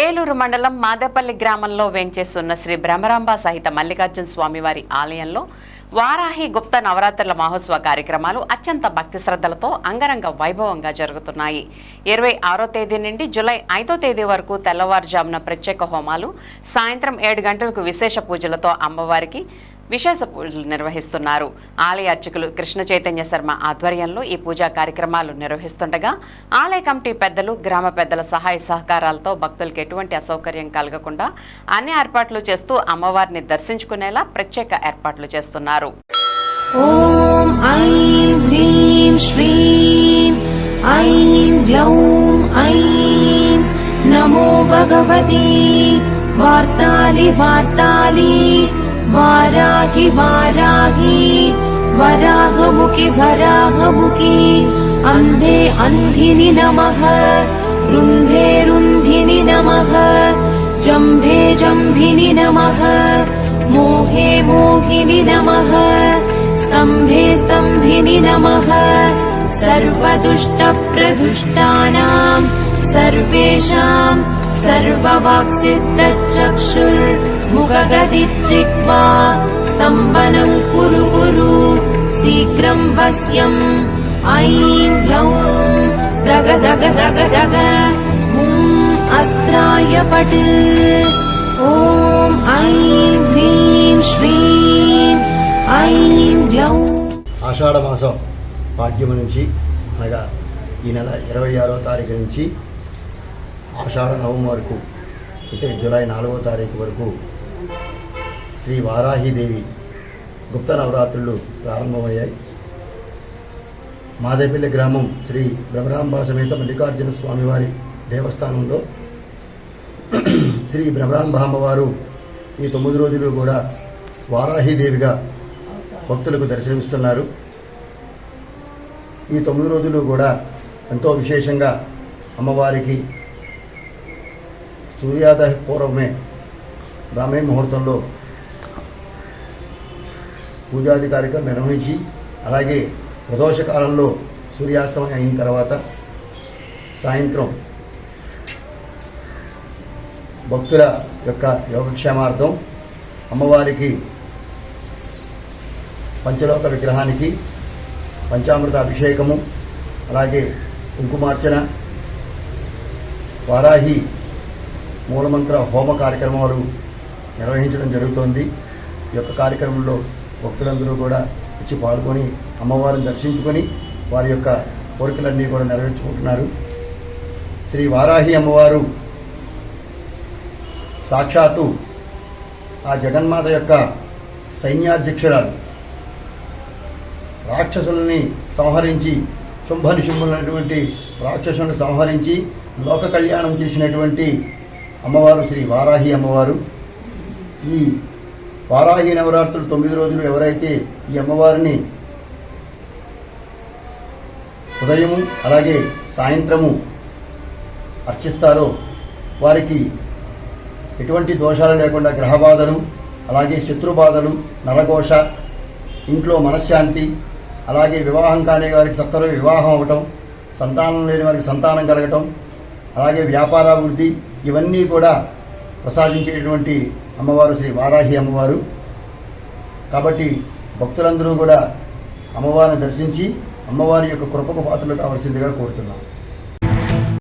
ఏలూరు మండలం మాదేపల్లి గ్రామంలో వేంచేస్తున్న శ్రీ భ్రమరాంబ సహిత మల్లికార్జున స్వామివారి ఆలయంలో వారాహి గుప్త నవరాత్రుల మహోత్సవ కార్యక్రమాలు అత్యంత భక్తి శ్రద్ధలతో అంగరంగ వైభవంగా జరుగుతున్నాయి. ఇరవై ఆరో తేదీ నుండి జూలై ఐదో తేదీ వరకు తెల్లవారుజామున ప్రత్యేక హోమాలు సాయంత్రం ఏడు గంటలకు విశేష పూజలతో అమ్మవారికి విశేష పూజలు నిర్వహిస్తున్నారు. ఆలయ అర్చకులు కృష్ణ చైతన్య శర్మ ఆధ్వర్యంలో ఈ పూజా కార్యక్రమాలు నిర్వహిస్తుండగా ఆలయ కమిటీ పెద్దలు గ్రామ పెద్దల సహాయ సహకారాలతో భక్తులకు ఎటువంటి అసౌకర్యం కలగకుండా అన్ని ఏర్పాట్లు చేస్తూ అమ్మవారిని దర్శించుకునేలా ప్రత్యేక ఏర్పాట్లు చేస్తున్నారు. ఓం నమో భగవతి వార్తాలి వార్తాలి वाराहि वाराहि वराहमुखि वराहमुखि अन्धे अन्धिनि नमः रुन्धे रुन्धिनि नमः जम्भे जम्भिनि नमः मोहे मोहिनि नमः स्तम्भे स्तम्भिनि नमः सर्वदुष्टप्रदुष्टानाम् सर्वेषाम् सर्ववाक्सिद्धचक्षुर्मुखगदिचिक्वा स्तम्भनम् कुरु कुरु शीघ्रम् वस्यम् ऐं ग्लौं दग दग दग दग ॐ अस्त्राय पट् ॐ ऐं ह्रीं श्रीं ऐं ग्लौं ఆషాఢ మాసం పాడ్యము నుంచి అనగా ఈ నెల ఇరవై ఆరో తారీఖు నుంచి ఆషాఢ నవమి వరకు అంటే జూలై నాలుగో తారీఖు వరకు శ్రీ వారాహీదేవి గుప్త నవరాత్రులు ప్రారంభమయ్యాయి. మాదేపల్లి గ్రామం శ్రీ భ్రమరాంబా సమేత మల్లికార్జున స్వామివారి దేవస్థానంలో శ్రీ భ్రమరాంబ అమ్మవారు ఈ తొమ్మిది రోజులు కూడా వారాహీదేవిగా భక్తులకు దర్శనమిస్తున్నారు. ఈ తొమ్మిది రోజులు కూడా ఎంతో విశేషంగా అమ్మవారికి సూర్యోదయ పూర్వమే బ్రాహ్మీ ముహూర్తంలో పూజాది కార్యక్రమం నిర్వహించి అలాగే ప్రదోష కాలంలో సూర్యాస్తమయం అయిన తర్వాత సాయంత్రం భక్తుల యొక్క యోగక్షేమార్థం అమ్మవారికి పంచలోక విగ్రహానికి పంచామృత అభిషేకము అలాగే కుంకుమార్చన వారాహి మూలమంత్ర హోమ కార్యక్రమాలు నిర్వహించడం జరుగుతోంది. ఈ యొక్క కార్యక్రమంలో భక్తులందరూ కూడా వచ్చి పాల్గొని అమ్మవారిని దర్శించుకొని వారి యొక్క కోరికలన్నీ కూడా నెరవేర్చుకుంటున్నారు. శ్రీ వారాహి అమ్మవారు సాక్షాత్తు ఆ జగన్మాత యొక్క సైన్యాధ్యక్షురాలు. రాక్షసులని సంహరించి శుంభ నిశుంభులైనటువంటి రాక్షసులను సంహరించి లోక కళ్యాణం చేసినటువంటి అమ్మవారు శ్రీ వారాహి అమ్మవారు. ఈ వారాహి నవరాత్రులు తొమ్మిది రోజులు ఎవరైతే ఈ అమ్మవారిని ఉదయము అలాగే సాయంత్రము అర్చిస్తారో వారికి ఎటువంటి దోషాలు లేకుండా గ్రహబాధలు అలాగే శత్రుబాధలు నరఘోష ఇంట్లో మనశ్శాంతి అలాగే వివాహం కాని వారికి సత్వర వివాహం అవ్వటం సంతానం లేని వారికి సంతానం కలగటం అలాగే వ్యాపారాభివృద్ధి ఇవన్నీ కూడా ప్రసాదించేటటువంటి అమ్మవారు శ్రీ వారాహి అమ్మవారు. కాబట్టి భక్తులందరూ కూడా అమ్మవారిని దర్శించి అమ్మవారి యొక్క కృపకు పాత్రలు కావాల్సిందిగా కోరుతున్నాం.